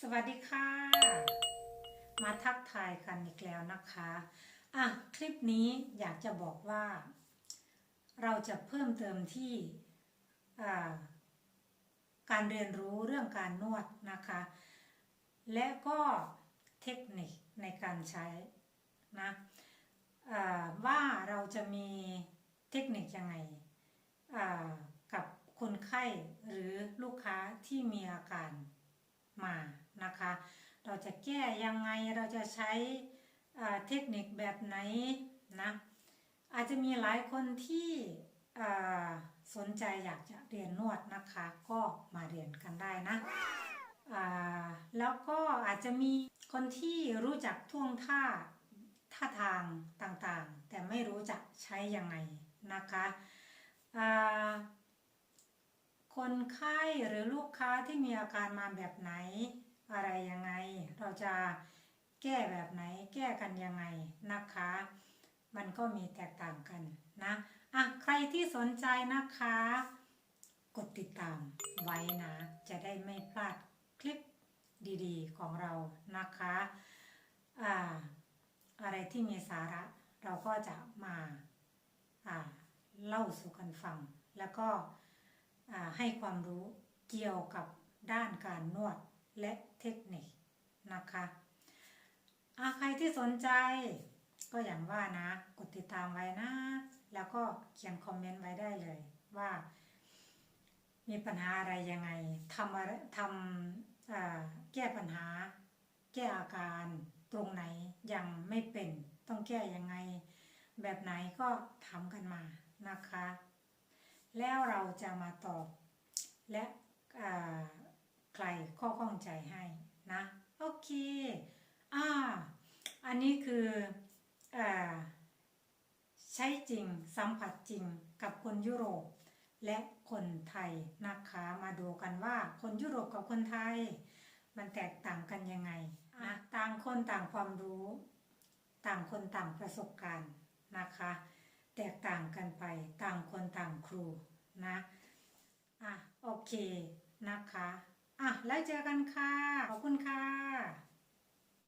สวัสดีค่ะ มาทักทายกันอีกแล้วนะคะ อะ คลิปนี้อยากจะบอกว่า เราจะเพิ่มเติมที่การเรียนรู้เรื่องการนวดนะคะ และก็เทคนิคในการใช้นะว่าเราจะมีเทคนิคยังไงกับคนไข้หรือลูกค้าที่มีอาการ มานะคะ เราจะแก้ยังไงเราจะใช้เทคนิคแบบไหนนะอาจจะมีหลายคนที่สนใจอยากจะเรียนนวดนะคะ ก็มาเรียนกันได้นะแล้วก็อาจจะมีคนที่รู้จักท่วงท่าท่าทางต่างๆ แต่ไม่รู้จักใช้ยังไงนะคะ คนไข้หรือลูกค้าที่มีอาการมาแบบไหน อะไรยังไง เราจะแก้แบบไหน แก้กันยังไงนะคะ มันก็มีแตกต่างกันนะอะใครที่สนใจนะคะ กดติดตามไว้นะ จะได้ไม่พลาดคลิปดีๆ ของเรานะคะอ่าอะไรที่มีสาระเราก็จะมาอ่าเล่าสู่กันฟังแล้วก็ ให้ความรู้เกี่ยวกับด้านการนวดและเทคนิคนะคะอาใครที่สนใจก็อย่างว่านะ กดติดตามไว้นะ แล้วก็เขียนคอมเมนต์ไว้ได้เลยว่า มีปัญหาอะไรยังไงทำอะไรทำแก้ปัญหา แก้อาการตรงไหนยังไม่เป็น ต้องแก้ยังไง แบบไหนก็ทำกันมานะคะ แล้วเราจะมาตอบ และใครข้อข้องใจให้นะ โอเคอ่าอันนี้คืออใช้จริงสัมผัสจริงกับคนยุโรป และคนไทยนะคะมาดูกันว่าคนยุโรปกับคนไทย มันแตกต่างกันยังไงอะต่างคนต่างความรู้ ต่างคนต่างประสบการณ์นะคะ แตกต่างกันไปต่างคนต่างครูนะอะโอเคนะคะอะแล้วเจอกันค่ะ ขอบคุณค่ะ